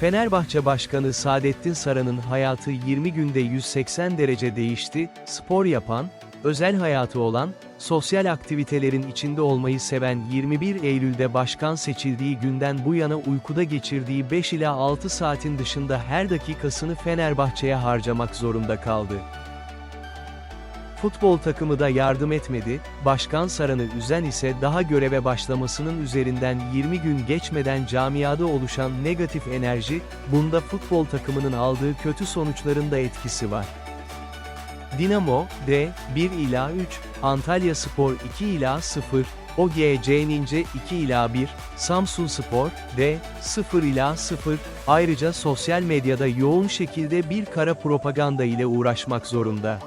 Fenerbahçe Başkanı Saadettin Saran'ın hayatı 20 günde 180 derece değişti, spor yapan, özel hayatı olan, sosyal aktivitelerin içinde olmayı seven 21 Eylül'de başkan seçildiği günden bu yana uykuda geçirdiği 5 ila 6 saatin dışında her dakikasını Fenerbahçe'ye harcamak zorunda kaldı. Futbol takımı da yardım etmedi, Başkan Saran'ı üzen ise daha göreve başlamasının üzerinden 20 gün geçmeden camiada oluşan negatif enerji, bunda futbol takımının aldığı kötü sonuçların da etkisi var. Dinamo, D, 1 ila 3, Antalya Spor 2 ila 0, OGC Nince 2 ila 1, Samsun Spor, D, 0 ila 0, ayrıca sosyal medyada yoğun şekilde bir kara propaganda ile uğraşmak zorunda.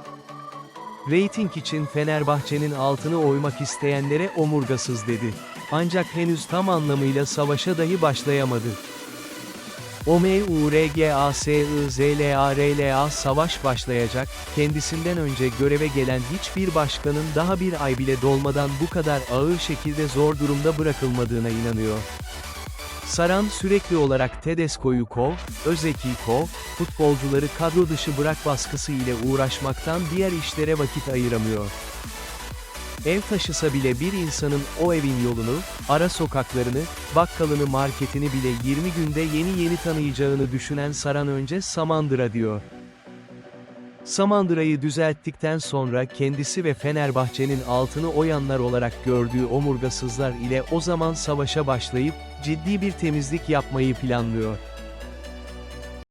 Rating için Fenerbahçe'nin altını oymak isteyenlere omurgasız dedi. Ancak henüz tam anlamıyla savaşa dahi başlayamadı. OMURGASIZLARLA savaş başlayacak, kendisinden önce göreve gelen hiçbir başkanın daha bir ay bile dolmadan bu kadar ağır şekilde zor durumda bırakılmadığına inanıyor. Saran sürekli olarak Tedesco'yu kov, Özeki kov, futbolcuları kadro dışı bırak baskısı ile uğraşmaktan diğer işlere vakit ayıramıyor. Ev taşısa bile bir insanın o evin yolunu, ara sokaklarını, bakkalını marketini bile 20 günde yeni yeni tanıyacağını düşünen Saran önce Samandıra diyor. Samandıra'yı düzelttikten sonra kendisi ve Fenerbahçe'nin altını oyanlar olarak gördüğü omurgasızlar ile o zaman savaşa başlayıp, ciddi bir temizlik yapmayı planlıyor.